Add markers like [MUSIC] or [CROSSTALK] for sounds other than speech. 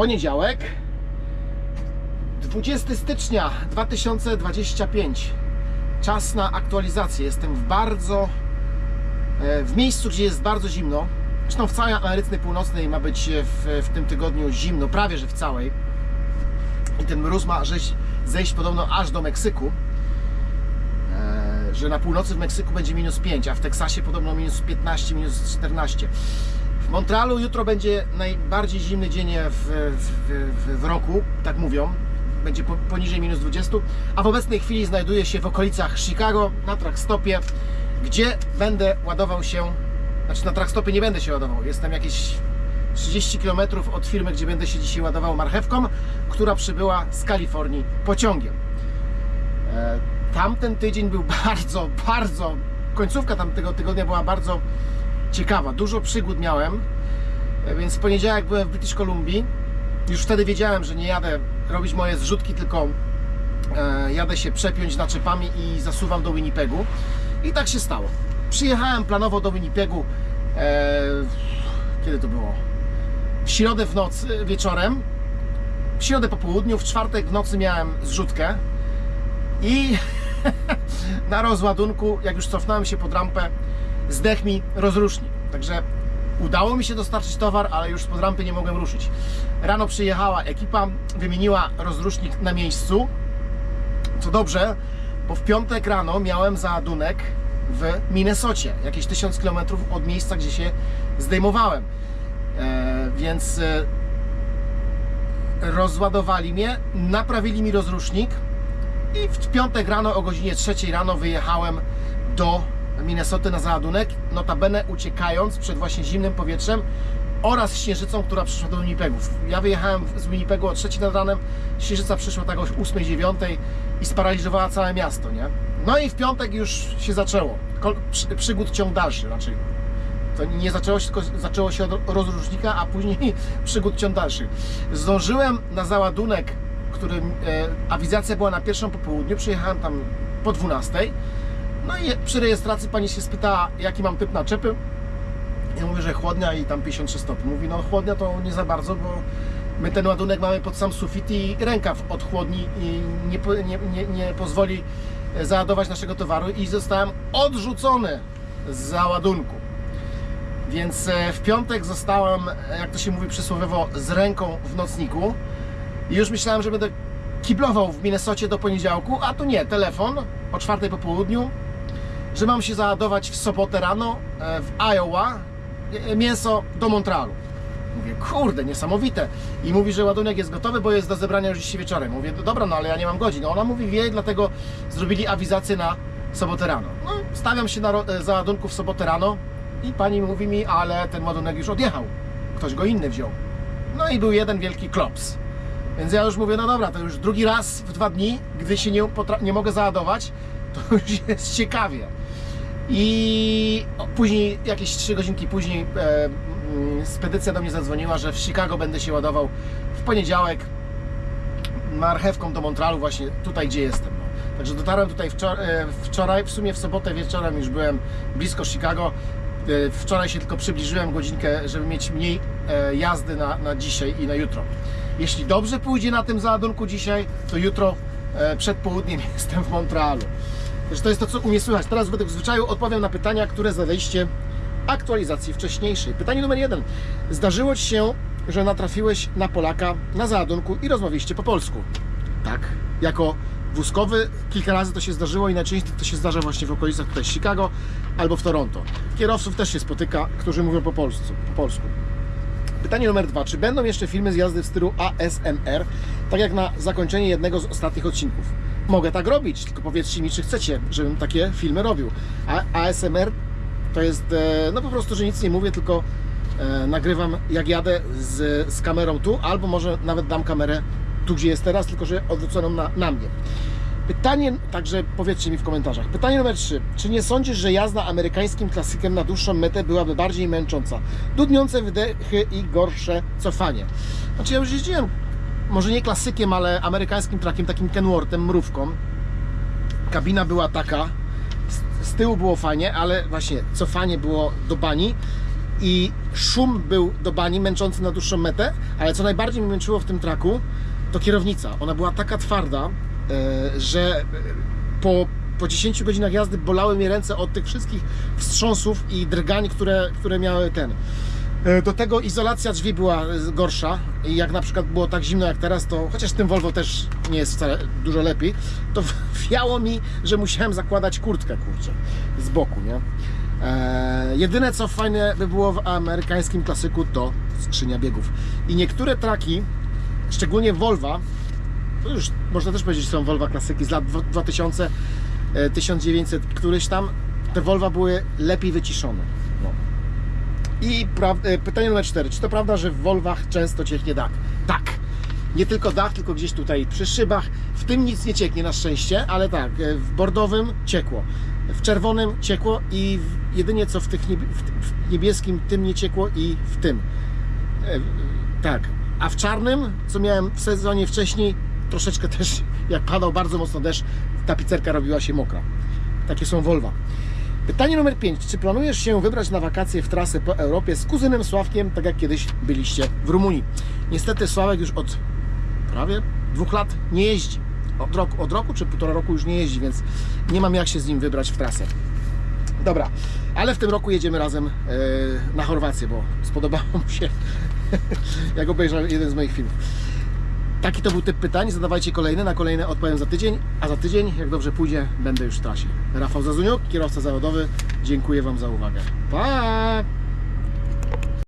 Poniedziałek, 20 stycznia 2025. Czas na aktualizację. Jestem w bardzo, e, w miejscu, gdzie jest bardzo zimno. Zresztą w całej Ameryce Północnej ma być w, w tym tygodniu zimno, prawie że w całej. I ten mróz ma zejść, zejść podobno aż do Meksyku. E, że na północy w Meksyku będzie minus 5, a w Teksasie podobno minus 15, minus 14. Montrealu jutro będzie najbardziej zimny dzień w, w, w, roku, tak mówią. Będzie po, poniżej minus 20, a w obecnej chwili znajduję się w okolicach Chicago na trackstopie, gdzie będę ładował się, znaczy na trackstopie nie będę się ładował, jestem jakieś 30 km od firmy, gdzie będę się dzisiaj ładował marchewką, która przybyła z Kalifornii pociągiem. E, Tamten tydzień był [LAUGHS] bardzo, bardzo, końcówka tamtego tygodnia była bardzo ciekawa. Dużo przygód miałem, e, więc w poniedziałek byłem w British Columbia. Już wtedy wiedziałem, że nie jadę robić moje zrzutki, tylko e, jadę się przepiąć naczepami i zasuwam do Winnipegu. I tak się stało. Przyjechałem planowo do Winnipegu. E, kiedy to było? W środę w nocy, wieczorem. W środę po południu, w czwartek w nocy miałem zrzutkę. I [LAUGHS] na rozładunku, jak już cofnąłem się pod rampę, zdechł mi rozrusznik. Także udało mi się dostarczyć towar, ale już spod rampy nie mogłem ruszyć. Rano przyjechała ekipa, wymieniła rozrusznik na miejscu. Co dobrze, bo w piątek rano miałem załadunek w Minnesocie, jakieś 1000 km od miejsca, gdzie się zdejmowałem. E, więc e, rozładowali mnie, naprawili mi rozrusznik i w piątek rano o godzinie 3 rano wyjechałem do Minnesoty na załadunek, notabene uciekając przed właśnie zimnym powietrzem oraz śnieżycą, która przyszła do Winnipegów. Ja wyjechałem z Winnipegu o 3 nad ranem, śnieżyca przyszła tak o 8-9 i sparaliżowała całe miasto, nie? No i w piątek już się zaczęło. Przygód ciąg dalszy raczej. To nie zaczęło się, tylko zaczęło się od rozróżnika, a później [LAUGHS] przygód ciąg dalszy. Zdążyłem na załadunek, którym e, awizacja była na pierwszą po południu, przyjechałem tam po 12. No i przy rejestracji pani się spytała, jaki mam typ naczepy. Ja mówię, że chłodnia i tam 53 stopni. Mówi, no chłodnia to nie za bardzo, bo my ten ładunek mamy pod sam sufit i rękaw od chłodni i nie, nie, nie, nie pozwoli e, załadować naszego towaru i zostałem odrzucony z załadunku. Więc e, w piątek zostałem, e, jak to się mówi przysłowiowo, z ręką w nocniku. I już myślałem, że będę kiblował w Minnesocie do poniedziałku, a tu nie, telefon o czwartej po południu, że mam się załadować w sobotę rano e, w Iowa e, mięso do Montrealu. Mówię, kurde, niesamowite. I mówi, że ładunek jest gotowy, bo jest do zebrania już dzisiaj wieczorem. Mówię, no dobra, no ale ja nie mam godzin. Ona mówi, wie, dlatego zrobili awizację na sobotę rano. No, stawiam się na e, załadunku w sobotę rano i pani mówi mi, ale ten ładunek już odjechał. Ktoś go inny wziął. No i był jeden wielki klops. Więc ja już mówię, no dobra, to już drugi raz w dwa dni, gdy się nie, nie mogę załadować, to [LAUGHS] już jest ciekawie. I później, jakieś 3 godzinki później, e, mm, spedycja do mnie zadzwoniła, że w Chicago będę się ładował w poniedziałek marchewką do Montrealu, właśnie tutaj, gdzie jestem. No. Także dotarłem tutaj e, wczoraj, w sumie w sobotę wieczorem już byłem blisko Chicago. E, Wczoraj się tylko przybliżyłem godzinkę, żeby mieć mniej e, jazdy na, na dzisiaj i na jutro. Jeśli dobrze pójdzie na tym załadunku dzisiaj, to jutro przed południem [LAUGHS] jestem w Montrealu. To jest to, co umie słychać. Teraz według zwyczaju odpowiem na pytania, które zadaliście aktualizacji wcześniejszej. Pytanie numer jeden. Zdarzyło Ci się, że natrafiłeś na Polaka na załadunku i rozmawialiście po polsku? Tak. Jako wózkowy kilka razy to się zdarzyło i najczęściej to się zdarza właśnie w okolicach tutaj Chicago albo w Toronto. Kierowców też się spotyka, którzy mówią po polsku. Po polsku. Pytanie numer dwa. Czy będą jeszcze filmy z jazdy w stylu ASMR, tak jak na zakończenie jednego z ostatnich odcinków? Mogę tak robić, tylko powiedzcie mi, czy chcecie, żebym takie filmy robił. A ASMR to jest, e, no po prostu, że nic nie mówię, tylko e, nagrywam jak jadę z, z kamerą tu, albo może nawet dam kamerę tu, gdzie jest teraz, tylko że odwróconą na, na mnie. Pytanie, także powiedzcie mi w komentarzach. Pytanie numer 3. Czy nie sądzisz, że jazda amerykańskim klasykiem na dłuższą metę byłaby bardziej męcząca? Dudniące wydechy i gorsze cofanie. Znaczy ja już jeździłem, może nie klasykiem, ale amerykańskim trakiem, takim Kenworthem, mrówką. Kabina była taka, z, tyłu było fajnie, ale właśnie cofanie było do bani. i szum był do bani, męczący na dłuższą metę, ale co najbardziej mnie męczyło w tym traku, to kierownica. Ona była taka twarda, że e, po, po 10 godzinach jazdy bolały mnie ręce od tych wszystkich wstrząsów i drgań, które, które miały ten. E, Do tego izolacja drzwi była gorsza i jak na przykład było tak zimno jak teraz, to chociaż tym Volvo też nie jest wcale dużo lepiej, to [LAUGHS] wiało mi, że musiałem zakładać kurtkę, kurczę, z boku, nie? E, jedyne co fajne by było w amerykańskim klasyku to skrzynia biegów. I niektóre traki, szczególnie Volva, to już można też powiedzieć, że są Volva klasyki z lat dwa- 2000, e, 1900, któryś tam, te Volva były lepiej wyciszone. No. I e, pytanie numer 4. Czy to prawda, że w Volvach często cieknie dach? Tak. Nie tylko dach, tylko gdzieś tutaj przy szybach. W tym nic nie cieknie na szczęście, ale tak, e, w bordowym ciekło. W czerwonym ciekło i w, jedynie co w, tych nieb- w, niebieskim tym nie ciekło i w tym. E, Tak. A w czarnym, co miałem w sezonie wcześniej, troszeczkę [LAUGHS] też, jak padał bardzo mocno deszcz, tapicerka robiła się mokra. Takie są Volva. Pytanie numer 5. Czy planujesz się wybrać na wakacje w trasę po Europie z kuzynem Sławkiem, tak jak kiedyś byliście w Rumunii? Niestety Sławek już od prawie dwóch lat nie jeździ. Od roku, od roku czy półtora roku już nie jeździ, więc nie mam jak się z nim wybrać w trasę. Dobra, ale w tym roku jedziemy razem e, na Chorwację, bo spodobało mu się, [LAUGHS] jak obejrzał jeden z moich filmów. Taki to był typ pytań. Zadawajcie kolejne, na kolejne odpowiem za tydzień, a za tydzień, jak dobrze pójdzie, będę już w trasie. Rafał Zazuniuk, kierowca zawodowy. Dziękuję Wam za uwagę. Pa!